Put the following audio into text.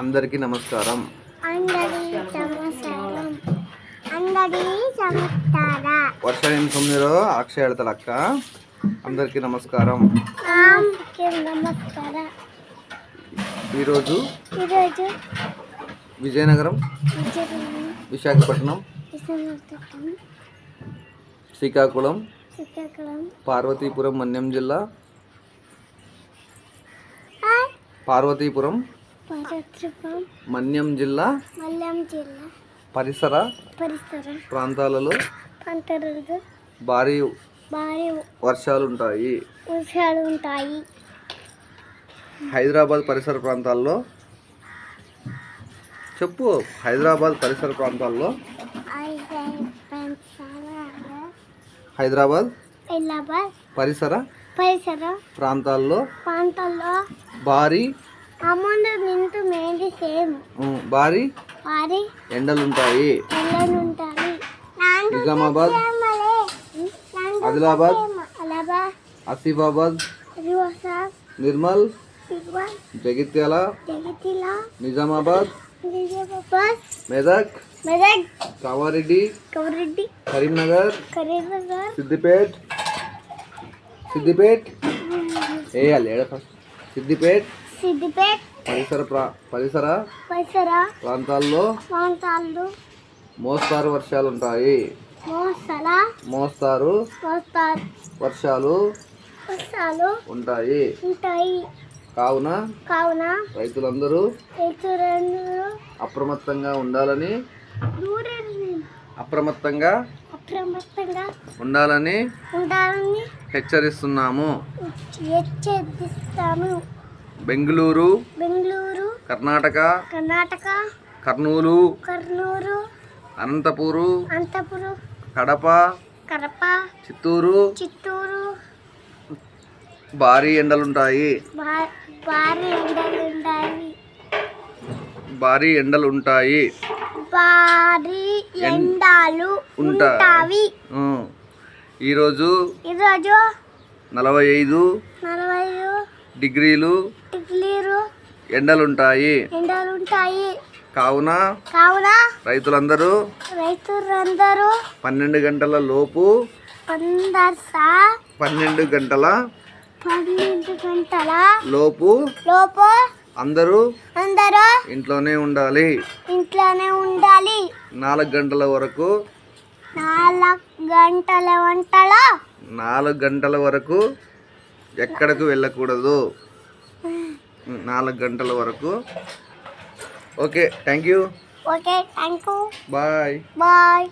అందరికీ నమస్కారం. వర్ష తొమ్మిదిలో అక్షయ ఎడతల అక్క. అందరికీ నమస్కారం. ఈరోజు విజయనగరం విశాఖపట్నం శ్రీకాకుళం పార్వతీపురం మన్యం జిల్లా పార్వతీపురం మన్యం జిల్లా మల్లం జిల్లా. పరిసర పరిసర. ప్రాంతాలలో భారీ భారీ వర్షాలు ఉంటాయి వర్షాలు ఉంటాయి హైదరాబాద్ పరిసర ప్రాంతాల్లో చెప్పు హైదరాబాద్ పరిసర ప్రాంతాల్లో హైదరాబాద్ హైదరాబాద్ పరిసర పరిసర ప్రాంతాల్లో ప్రాంతాల్లో భారీ అమౌంట్ నింటు మేడి సేమ్. భారీ వారి ఎండలుంటాయి. ఉంటాయి నిజామాబాద్? ఆదిలాబాద్? ఆసిఫాబాద్? నిర్మల్? జగిత్యాల? నిజామాబాద్? మెదక్? మెదక్. కామారెడ్డి? కవరెడ్డి కరీంనగర్? కరీంనగర్. సిద్దిపేట్? సిద్దిపేట్? వేయాలి ఫస్ట్? సిద్దిపేట్? సిద్దిపేట్ పరిసర ప్రా పరిసర పరిసర ప్రాంతాల్లో ప్రాంతాలు మోస్తారు వర్షాలు ఉంటాయి మోసల మోస్తారు మోస్తారు వర్షాలు వర్షాలు ఉంటాయి. ఉంటాయి. కావున కావున రైతులందరూ రైతులందరూ అప్రమత్తంగా ఉండాలని అప్రమత్తంగా అప్రమత్తంగా ఉండాలని ఉండాలని హెచ్చరిస్తున్నాము. హెచ్చరిస్తాము. బెంగళూరు బెంగళూరు కర్ణాటక కర్ణాటక కర్నూలు కర్నూలు అనంతపూరు అనంతపురం కడప కడప చిత్తూరు చిత్తూరు. భారీ ఎండలుంటాయి. భారీ ఎండలు ఉంటాయి భారీ ఎండలు ఉంటాయి భారీ ఎండలు ఉంటా- ఉంటాయి. ఈరోజు ఈరోజు నలభై ఐదు నలభై డిగ్రీలు ఎండలుంటాయి. ఎండలు ఉంటాయి కావున కావున రైతులందరూ రైతులందరూ పన్నెండు గంటల లోపు పన్నెండు గంటల పన్నెండు గంటల లోపు లోపు అందరూ అందరూ ఇంట్లోనే ఉండాలి. ఇంట్లోనే ఉండాలి. నాలుగు గంటల వరకు నాలుగు గంటల వంటల నాలుగు గంటల వరకు ఎక్కడకు వెళ్ళకూడదు. నాలుగు గంటల వరకు. Okay thank you okay thank you bye. Bye.